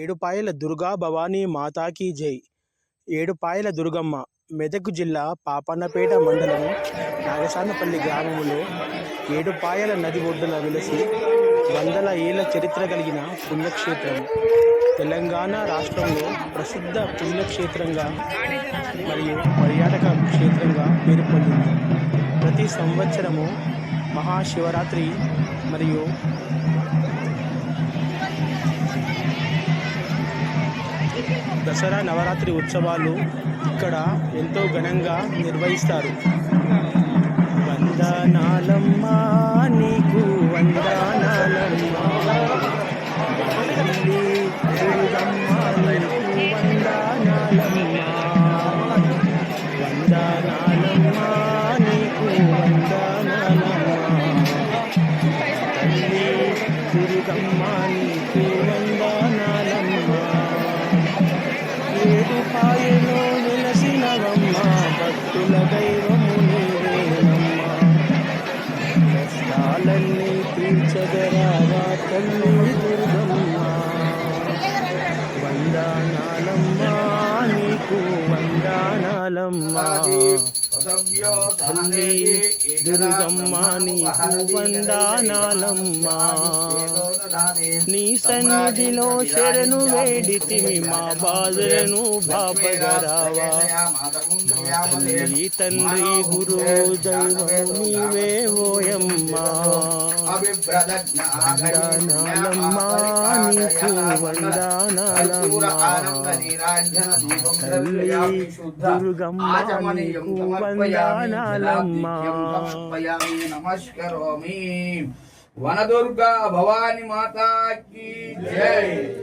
ఏడుపాయల దుర్గా భవానీ మాతాకి జై. ఏడుపాయల దుర్గమ్మ మెదక్ జిల్లా పాపన్నపేట మండలం నాగసానపల్లి గ్రామంలో ఏడుపాయల నది ఒడ్డున వెలసి వందల ఏళ్ళ చరిత్ర కలిగిన పుణ్యక్షేత్రం. తెలంగాణ రాష్ట్రంలో ప్రసిద్ధ పుణ్యక్షేత్రంగా మరియు పర్యాటక క్షేత్రంగా పేరు పొందింది. ప్రతి సంవత్సరము మహాశివరాత్రి మరియు దసరా నవరాత్రి ఉత్సవాలు ఇక్కడ ఎంతో ఘనంగా నిర్వహిస్తారు. వందనాలమ్మా నీకు వందనాలమ్మా. తల్లి దుర్గమ్మ భక్తుల దైవము నీవేనమ్మా కష్టాలన్నీ తీర్చగరావా తల్లి దుర్గమ్మ. వందనాలమ్మా నీకు వందనాలమ్మా. తల్లి దుర్గమ్మ నీకు వందనాలమ్మా నీ సన్నిధిలో శరణు వేడితిమి మా బాధలను బాపగరావా. తల్లి తండ్రి గురు దైవము నీవే ఓయమ్మా. వందనాలమ్మా నీకు వందనాలమ్మా. తల్లి దుర్గమ్మ నీకు నమస్కరోమి. వనదుర్గా భవాని మాతాకి జై.